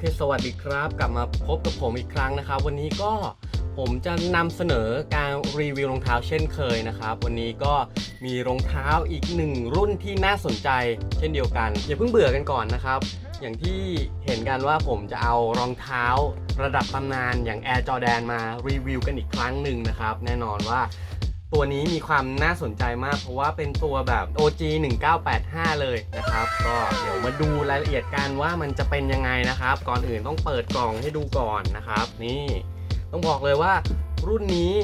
เคสวัสดีครับ กลับมาพบกับผมอีกครั้งนะครับ วันนี้ก็ผมจะนำเสนอการรีวิวรองเท้าเช่นเคยนะครับ วันนี้ก็มีรองเท้าอีกหนึ่งรุ่นที่น่าสนใจ เช่นเดียวกัน อย่าเพิ่งเบื่อกันก่อนนะครับ อย่างที่เห็นกันว่าผมจะเอารองเท้าระดับตำนานอย่าง Air Jordan มารีวิวกันอีกครั้งหนึ่งนะครับ แน่นอนว่า ตัวนี้มีความน่าสนใจมาก เพราะว่าเป็นตัวแบบ OG 1985 เลยนะครับ ก็เดี๋ยวมาดูรายละเอียดกันว่ามันจะเป็นยังไงนะครับ ก่อนอื่นต้องเปิดกล่องให้ดูก่อนนะครับ นี่ต้องบอกเลยว่ารุ่นนี้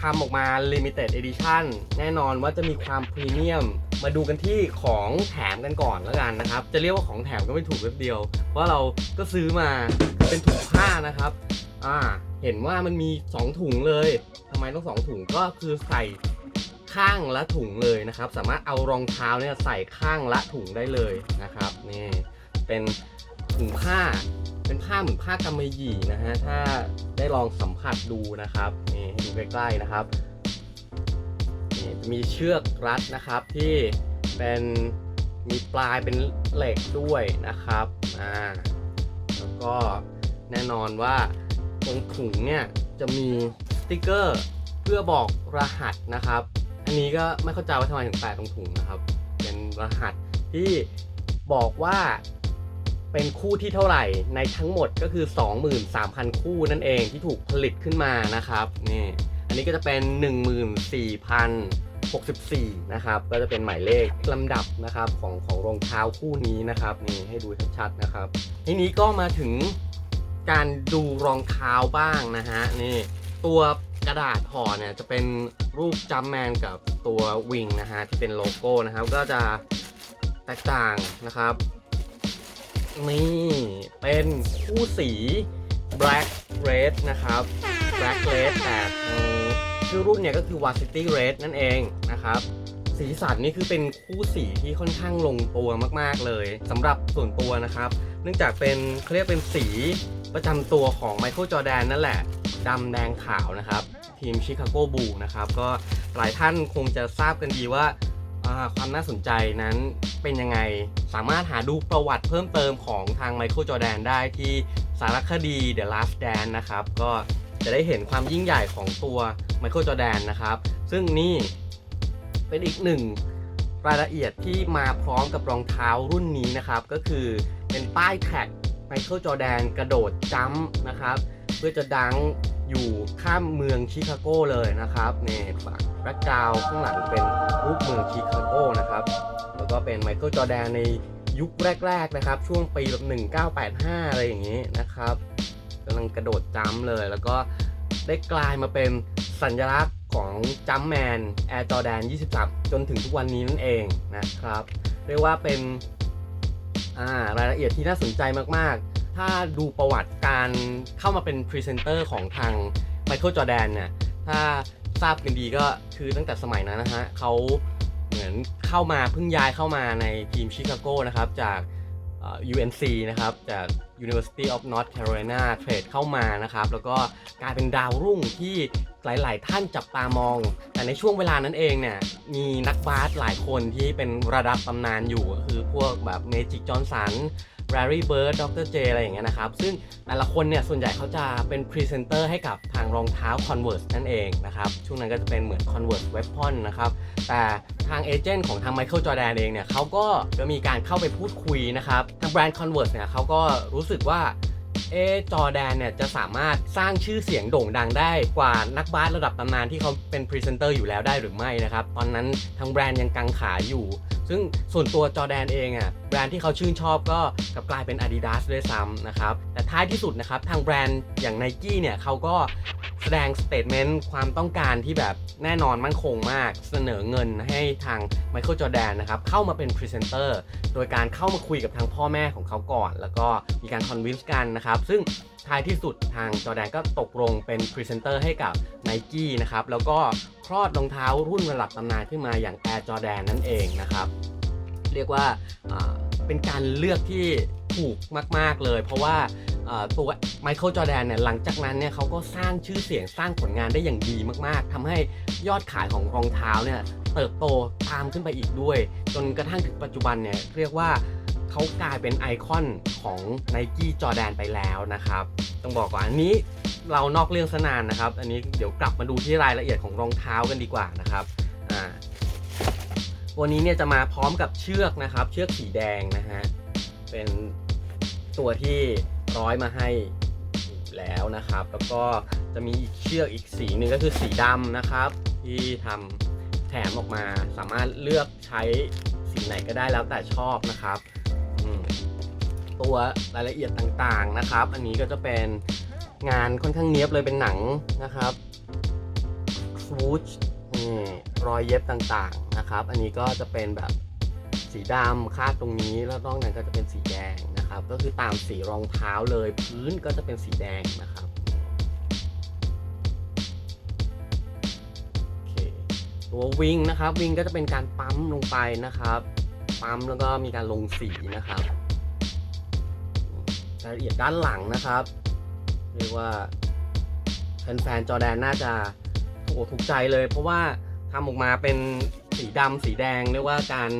ทำออกมา Limited Edition แน่นอนว่าจะมีความพรีเมียม มาดูกันที่ของแถมกันก่อนแล้วกันนะครับ จะเรียกว่าของแถมก็ไม่ถูกเล็บเดียว เพราะเราก็ซื้อมาเป็นถุงผ้านะครับ อ่า เห็นว่ามันมี 2 ถุงเลยทำไมต้อง 2 ถุงก็คือใส่ข้างละถุงเลยนะครับ สามารถเอารองเท้าเนี่ยใส่ข้างละถุงได้เลยนะครับนี่เป็นถุงผ้าเป็นผ้าเหมือนผ้ากำมะหยี่นะฮะถ้าได้ลองสัมผัสดูนะครับนี่ให้ดูใกล้ๆนะครับนี่มีเชือกรัดนะครับที่เป็นมีปลายเป็นเหล็กด้วยนะครับอ่าแล้วก็แน่นอนว่า ตรงถุงเนี่ยจะมีสติกเกอร์เพื่อบอกรหัสนะครับ อันนี้ก็ไม่เข้าใจว่าทำไมถึงแปะตรงถุงนะครับ เป็นรหัสที่บอกว่าเป็นคู่ที่เท่าไหร่ในทั้งหมดก็คือ 23,000 คู่นั่นเองที่ถูกผลิตขึ้นมานะครับนี่อันนี้ก็จะเป็น 14,064 นะครับ ก็จะเป็นหมายเลขลำดับนะครับของของรองเท้าคู่นี้นะครับนี่ให้ดูชัดๆนะครับ ทีนี้ก็มาถึง การดูรองเท้าบ้างนะฮะนี่ตัวกระดาษห่อเนี่ยจะเป็นรูปจัมแมนกับตัววิงนะฮะที่เป็นโลโก้นะครับ ก็จะแตกต่างนะครับ นี่เป็นคู่สี black red นะครับ black red แต่ชื่อรุ่นเนี่ยก็คือ varsity red นั่นเองนะครับสีสันนี่คือเป็นคู่สีที่ค่อนข้างลงตัวมาก ๆ เลยสำหรับส่วนตัวนะครับ นื่องจากเป็นเขาเรียกเป็นสีประจำตัวของไมเคิลจอแดนนั่นแหละดำแดงขาวนะครับ ทีมชิคาโกบูนะครับ ก็หลายท่านคงจะทราบกันดีว่าาความน่าสนใจนั้นเป็นยังไง สามารถหาดูประวัติเพิ่มเติมของทางไมเคิลจอแดนได้ที่สารคดี The Last Dance นะครับ ก็จะได้เห็นความยิ่งใหญ่ของตัวไมเคิลจอแดนนะครับ ซึ่งนี่เป็นอีกหนึ่งรายละเอียดที่มาพร้อมกับรองเท้ารุ่นนี้นะครับ ก็คือ เป็นป้ายแท็กไมเคิลจอแดนกระโดดจัมป์นะครับ เพื่อจะดังอยู่ข้ามเมืองชิคาโกเลยนะครับนี่ฝั่งแบ็กกราวข้างหลังเป็นรูปเมืองชิคาโกนะครับ แล้วก็เป็นไมเคิลจอแดนในยุคแรก ๆนะครับ ช่วงปีแบบ1985 อะไรอย่างนี้นะครับกำลังกระโดดจัมป์เลย แล้วก็ได้กลายมาเป็นสัญลักษณ์ของจัมแมน Air Jordan 23 จนถึงทุกวันนี้นั่นเองนะครับ เรียกว่าเป็น อ่ารายละเอียดที่น่าสนใจมากๆ ถ้าดูประวัติการเข้ามาเป็นพรีเซนเตอร์ของทางไมเคิลจอแดนเนี่ยถ้าทราบกันดีก็คือตั้งแต่สมัยนั้นนะฮะเขาเหมือนเข้ามาเพิ่งย้ายเข้ามาในทีมชิคาโกนะครับจาก UNC นะครับจาก University of North Carolina เทรดเข้ามานะครับ แล้วก็กลายเป็นดาวรุ่งที่ หลาย ๆ ท่านจับตามอง แต่ในช่วงเวลานั้นเองเนี่ยมีนักบาสหลายคนที่เป็นระดับตำนานอยู่ก็คือพวกแบบเมจิกจอห์นสัน r a r r y Bird ดรเจอะไรอย่างเงี้ยนะครับ ซึ่งแต่ละคนเนี่ยส่วนใหญ่เขาจะเป็นพรีเซนเตอร์ให้กับทางรองเท้า Converse นั่นเองนะครับ ช่วงนั้นก็จะเป็นเหมือน Converse Weapon นะครับ แต่ทางเอเจนต์ของทาง Michael Jordan เองเนี่ยเขาก็จะมีการเข้าไปพูดคุยนะครับ ทางแบรนด์ Converse เนี่ยเขาก็รู้สึกว่า เอจอแดนเนี่ยจะสามารถสร้างชื่อเสียงโด่งดังได้กว่านักบาสระดับตำนานที่เขาเป็นพรีเซนเตอร์อยู่แล้วได้หรือไม่นะครับ ตอนนั้นทางแบรนด์ยังกังขาอยู่ ซึ่งส่วนตัวจอแดนเองอะแบรนด์ที่เขาชื่นชอบก็กลับกลายเป็น Adidas ด้วยซ้ำนะครับ แต่ท้ายที่สุดนะครับทางแบรนด์อย่าง n i กี้เนี่ยเขาก็ ดงสเตทเมนต์ความต้องการที่แบบแน่นอนมั่นคงมากเสนอเงินให้ทาง Michael Jordan นะครับเข้ามาเป็นพรีเซนเตอร์โดยการเข้ามาคุยกับทางพ่อแม่ของเขาก่อน แล้วก็มีการคอนวินส์กันนะครับซึ่งท้ายที่สุดทางจอแดนก็ตกลงเป็นพรีเซนเตอร์ให้กับ n i กี้นะครับแล้วก็คลอดรองเท้ารุ่นระดับตำนานขึ้นมาอย่าง Air Jordan นั่นเองนะครับเรียกว่าเป็นการเลือกที่ถูกมาก ๆเลย เพราะว่า ตัวไมเคิลจอแดนเนี่ยหลังจากนั้นเนี่ยเขาก็สร้างชื่อเสียงสร้างผลงานได้อย่างดีมากๆทำให้ยอดขายของรองเท้าเนี่ยเติบโตตามขึ้นไปอีกด้วย จนกระทั่งถึงปัจจุบันเนี่ยเรียกว่าเขาเขากลายเป็นไอคอนของ n i กี้จอแดนไปแล้วนะครับ ต้องบอกก่อนอันนี้เรานอกเรื่องสนานนะครับ อันนี้เดี๋ยวกลับมาดูที่รายละเอียดของรองเท้ากันดีกว่านะครับอ่าวันนี้เนี่ยจะมาพร้อมกับเชือกนะครับ เชือกสีแดงนะฮะเป็นตัวที่ ร้อยมาให้แล้วนะครับ แล้วก็จะมีอีกเชือกอีกสีหนึ่งก็คือสีดำนะครับ ที่ทำแถมออกมาสามารถเลือกใช้สีไหนก็ได้แล้วแต่ชอบนะครับตัวรายละเอียดต่างๆนะครับ อันนี้ก็จะเป็นงานค่อนข้างเนี้ยบเลยเป็นหนังนะครับฟูชนี่รอยเย็บต่างๆนะครับ อันนี้ก็จะเป็นแบบสีดำคาดตรงนี้แล้วนอกนั้นก็จะเป็นสีแดง นะครับ ก็คือตามสีรองเท้าเลยพื้นก็จะเป็นสีแดงนะครับโอเคตัววิงนะครับวิงก็จะเป็นการปั๊มลงไปนะครับ ปั๊มแล้วก็มีการลงสีนะครับรายละเอียดด้านหลังนะครับ เรียกว่าแฟนๆจอแดนน่าจะถูกอกถูกใจเลย เพราะว่าทำออกมาเป็นสีดำสีแดงเรียกว่าการ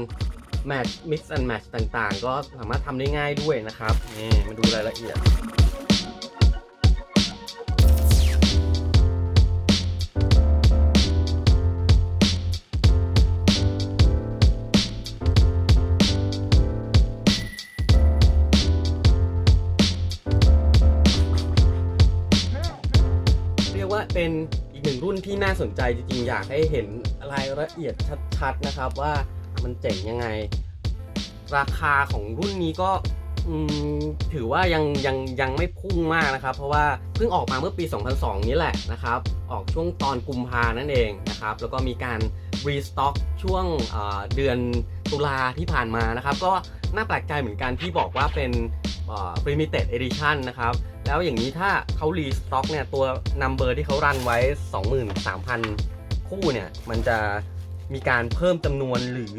แมทมิกซ์แอนด์แมทต่างๆ ก็สามารถทำได้ง่ายด้วยนะครับ นี่มาดูรายละเอียดเรียกว่าเป็นอีกหนึ่งรุ่นที่น่าสนใจจริงๆ อยากให้เห็นรายละเอียดชัดๆ นะครับว่า มันเจ๋งยังไง ราคาของรุ่นนี้ก็ถือว่ายังยังยังไม่พุ่งมากนะครับ เพราะว่าเพิ่งออกมาเมื่อปี 2002 นี้แหละนะครับ ออกช่วงตอนกุมภานั่นเองนะครับ แล้วก็มีการรีสต็อกช่วงเเดือนตุลาที่ผ่านมานะครับ ก็น่าแปลกใจเหมือนกันที่บอกว่าเป็นเอ่อ limited edition นะครับ แล้วอย่างนี้ถ้าเขารีสต็อกเนี่ย ตัวนัมเบอร์ที่เขารันไว้ 23,000 คู่เนี่ย มันจะ มีการเพิ่มจำนวนหรือ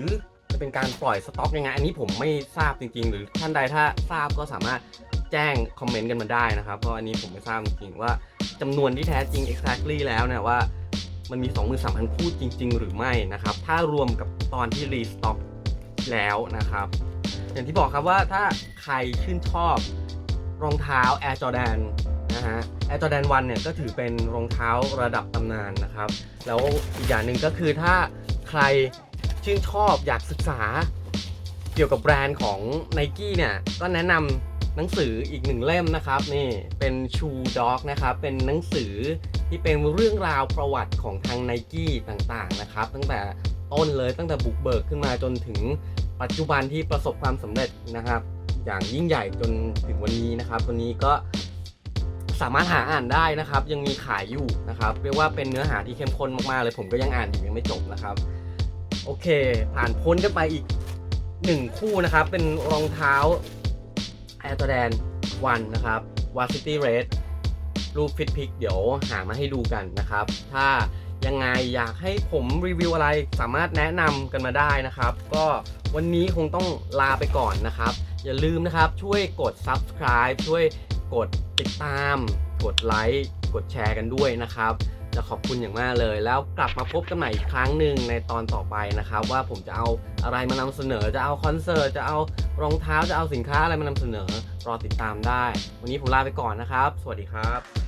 จะเป็นการปล่อยสต็อกยังไงอันนี้ผมไม่ทราบจริง ๆ หรือท่านใดถ้าทราบก็สามารถแจ้งคอมเมนต์กันมาได้นะครับเพราะอันนี้ผมไม่ทราบจริงๆว่าจำนวนที่แท้จริง exactly แล้วเนี่ยว่ามันมี 23,000 คู่จริง ๆ หรือไม่นะครับ ถ้ารวมกับตอนที่รีสต็อกแล้วนะครับ อย่างที่บอกครับว่าถ้าใครชื่นชอบรองเท้า Air Jordan นะฮะ Air Jordan 1เนี่ยก็ถือเป็นรองเท้าระดับตำนานนะครับ แล้วอีกอย่างหนึ่งก็คือถ้า ใครชื่นชอบอยากศึกษา เกี่ยวกับแบรนด์ของ n i กี้เนี่ย ก็แนะนำหนังสืออีกหนึ่งเล่มนะครับ นี่เป็น Shoe Dog นะครับ เป็นหนังสือที่เป็นเรื่องราวประวัติของทาง n i กี้ต่างๆนะครับ ตั้งแต่ต้นเลยตั้งแต่บุกเบิกขึ้นมาจนถึงปัจจุบันที่ประสบความสำเร็จนะครับ อย่างยิ่งใหญ่จนถึงวันนี้นะครับวันนี้ก็สามารถหาอ่านได้นะครับ ยังมีขายอยู่นะครับ เรียกว่าเป็นเนื้อหาที่เข้มข้นมากๆเลยผมก็ยังอ่านอยู่ยังไม่จบนะครับ โอเค ผ่านพ้นกันไปอีกหนึ่งคู่นะครับ เป็นรองเท้า Air Jordan 1นะครับ Varsity Red รูปฟิตพิกเดี๋ยวหามาให้ดูกันนะครับ ถ้ายังไงอยากให้ผมรีวิวอะไรสามารถแนะนำกันมาได้นะครับ ก็วันนี้คงต้องลาไปก่อนนะครับ อย่าลืมนะครับช่วยกด subscribe ช่วยกดติดตาม กดไลค์ กดแชร์กันด้วยนะครับ จะขอบคุณอย่างมากเลย แล้วกลับมาพบกันใหม่อีกครั้งหนึ่งในตอนต่อไปนะครับ ว่าผมจะเอาอะไรมานำเสนอ จะเอาคอนเสิร์ตจะเอารองเท้าจะเอาสินค้าอะไรมานำเสนอ รอติดตามได้ วันนี้ผมลาไปก่อนนะครับ สวัสดีครับ